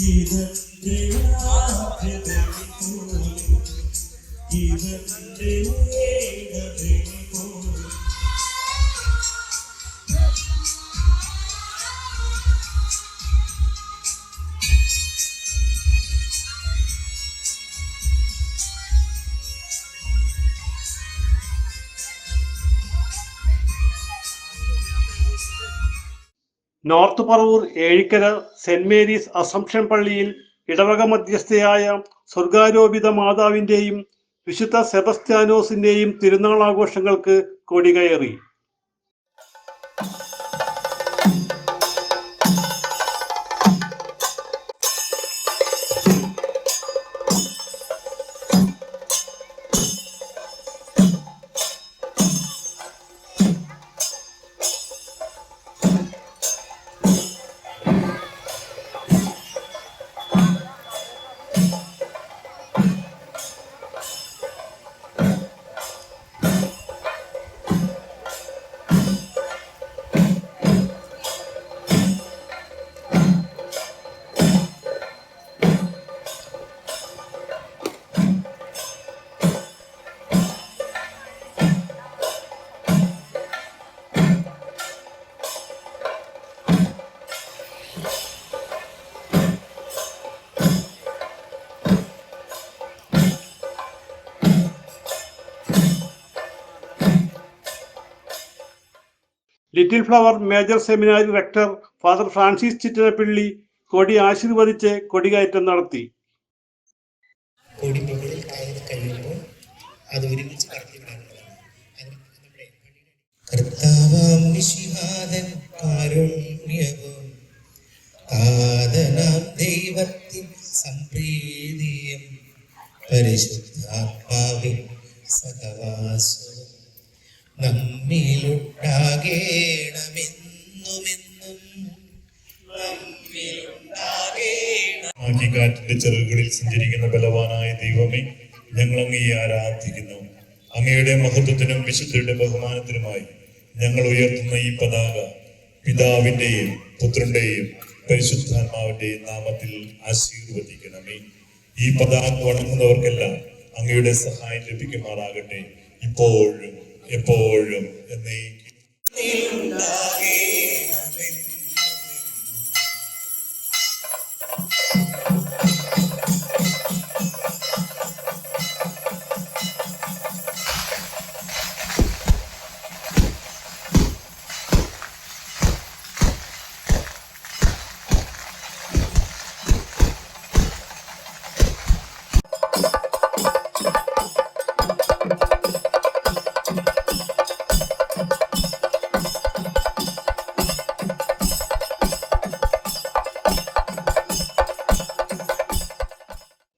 ഇത് north Paravur Ezhikkara Saint Mary's Assumption പള്ളിയിൽ ഇടവക മധ്യസ്ഥയായ സ്വർഗാരോപിത മാതാവിന്റെയും വിശുദ്ധ സെബസ്ത്യാനോസിന്റെയും തിരുനാൾ ആഘോഷങ്ങൾക്ക് കൊടികയറി. Little Flower major seminary rector father Francis Chittanappilly കൊടി ആശീർവദിച്ച് കൊടികയറ്റം നടത്തി. കൊടി മുകളിൽ സഹവാസവും നമ്മിലുണ്ടാകേണമെന്നുമെന്നും ചെറുകളിൽ സഞ്ചരിക്കുന്ന ബലവാനായ ദൈവമേ ഞങ്ങൾ അങ്ങയെ ആരാധിക്കുന്നു. അങ്ങയുടെ മഹത്വത്തിനും വിശുദ്ധരുടെ ബഹുമാനത്തിനുമായി ഞങ്ങൾ ഉയർത്തുന്ന ഈ പതാക പിതാവിന്റെയും പുത്രന്റെയും പരിശുദ്ധാത്മാവിന്റെയും നാമത്തിൽ ആശീർവദിക്കണമേ. ഈ പതാക വണങ്ങുന്നവർക്കെല്ലാം അങ്ങയുടെ സഹായം ലഭിക്കുമാറാകട്ടെ. ഇപ്പോഴും എപ്പോഴും എന്നേക്കും.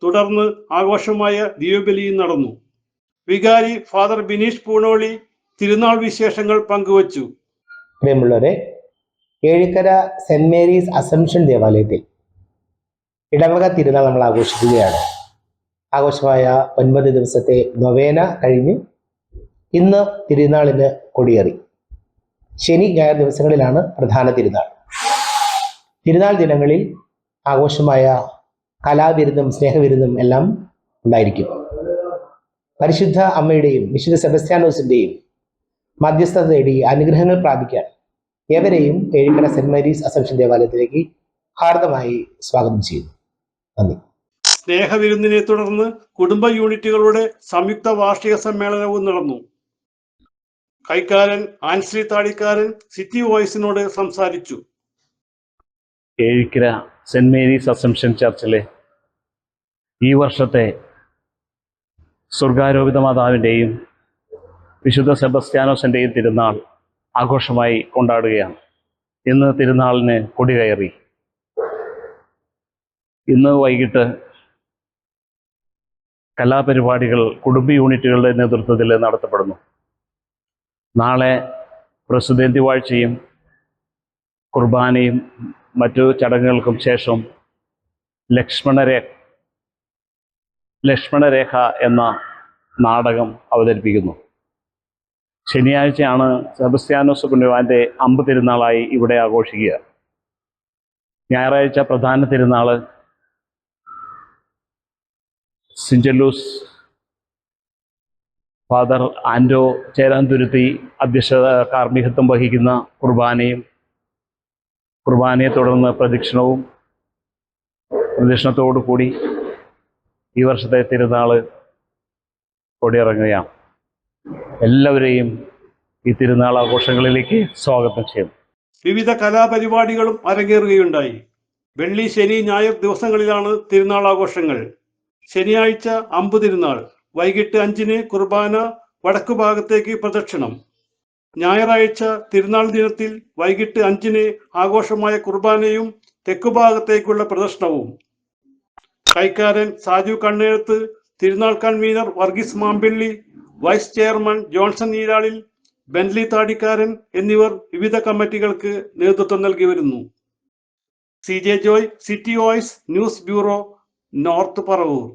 തുടർന്ന് ആഘോഷമായ ദീപബലിയും നടന്നു. വികാരി ഫാദർ ബിനീഷ് പൂണോളി തിരുനാൾ വിശേഷങ്ങൾ പങ്കുവച്ചു. പ്രിയമുള്ളവരെ ഏഴിക്കര സെന്റ് മേരീസ് അസംഷൻ ദേവാലയത്തിൽ ഇടവക തിരുനാൾ നമ്മൾ ആഘോഷിക്കുകയാണ്. ആഘോഷമായ ഒൻപത് ദിവസത്തെ നൊവേന കഴിഞ്ഞ് ഇന്ന് തിരുനാളിന് കൊടിയേറി. ശനി ഞായർ ദിവസങ്ങളിലാണ് പ്രധാന തിരുനാൾ. തിരുനാൾ ദിനങ്ങളിൽ ആഘോഷമായ കലാവിരുന്നും സ്നേഹവിരുന്നും എല്ലാം ഉണ്ടായിരിക്കും. പരിശുദ്ധ അമ്മയുടെയും വിശുദ്ധ സെബസ്ത്യാനോസിന്റെയും മധ്യസ്ഥത തേടി അനുഗ്രഹങ്ങൾ പ്രാപിക്കാൻ ഏവരെയും ഏഴിക്കര സെന്റ് മേരീസ് അസംഷൻ ദേവാലയത്തിലേക്ക് ഹാർദമായി സ്വാഗതം ചെയ്യുന്നു. നന്ദി. സ്നേഹവിരുന്നിനെ തുടർന്ന് കുടുംബ യൂണിറ്റുകളുടെ സംയുക്ത വാർഷിക സമ്മേളനവും നടന്നു. കൈക്കാരൻ ആൻസി താടിക്കാരൻ സിറ്റി വോയിസിനോട് സംസാരിച്ചു. ഏഴിക്കര സെന്റ് മേരീസ് അസംഷൻ ചർച്ചിലെ ഈ വർഷത്തെ സ്വർഗാരോപിത മാതാവിന്റെയും വിശുദ്ധ സെബസ്ത്യാനോസിന്റെയും തിരുനാൾ ആഘോഷമായി കൊണ്ടാടുകയാണ്. ഇന്ന് തിരുനാളിന് കൊടികയറി ഇന്ന് വൈകിട്ട് കലാപരിപാടികൾ കുടുംബ യൂണിറ്റുകളുടെ നേതൃത്വത്തിൽ നടത്തപ്പെടുന്നു. നാളെ പ്രസിദ്ധന്തി വാഴ്ചയും കുർബാനയും മറ്റു ചടങ്ങുകൾക്കും ശേഷം ലക്ഷ്മണരേ ലക്ഷ്മണരേഖ എന്ന നാടകം അവതരിപ്പിക്കുന്നു. ശനിയാഴ്ചയാണ് സെബസ്ത്യാനോസ് പുണ്യവാന്റെ അമ്പ് തിരുനാളായി ഇവിടെ ആഘോഷിക്കുക. ഞായറാഴ്ച പ്രധാന തിരുനാൾ സിഞ്ചലൂസ് ഫാദർ ആൻഡോ ചേരാന്തുരുത്തി അധ്യക്ഷത കാർമ്മികത്വം വഹിക്കുന്ന കുർബാനയും കുർബാനയെ തുടർന്ന് പ്രദക്ഷിണവും പ്രദക്ഷിണത്തോടു കൂടി ഈ വർഷത്തെ തിരുനാൾ കൊടിയിറങ്ങുകയാണ്. എല്ലാവരെയും ഈ തിരുനാൾ ആഘോഷങ്ങളിലേക്ക് സ്വാഗതം ചെയ്യുന്നു. വിവിധ കലാപരിപാടികളും അരങ്ങേറുകയുണ്ടായി. വെള്ളി ശനി ഞായർ ദിവസങ്ങളിലാണ് തിരുനാൾ ആഘോഷങ്ങൾ. ശനിയാഴ്ച അമ്പു തിരുനാൾ. വൈകിട്ട് അഞ്ചിന് കുർബാന വടക്കു ഭാഗത്തേക്ക് പ്രദക്ഷിണം. ഞായറാഴ്ച തിരുനാൾ ദിനത്തിൽ വൈകിട്ട് അഞ്ചിന് ആഘോഷമായ കുർബാനയും തെക്കുഭാഗത്തേക്കുള്ള പ്രദർശനവും. കൈക്കാരൻ സാജു കണ്ണേഴത്ത് തിരുനാൾ convener Varghese Mampilly vice chairman Johnson Eralil Benly Thadikkaran എന്നിവർ വിവിധ കമ്മിറ്റികൾക്ക് നേതൃത്വം നൽകി വരുന്നു. C J Joy City Voice news bureau north Paravur.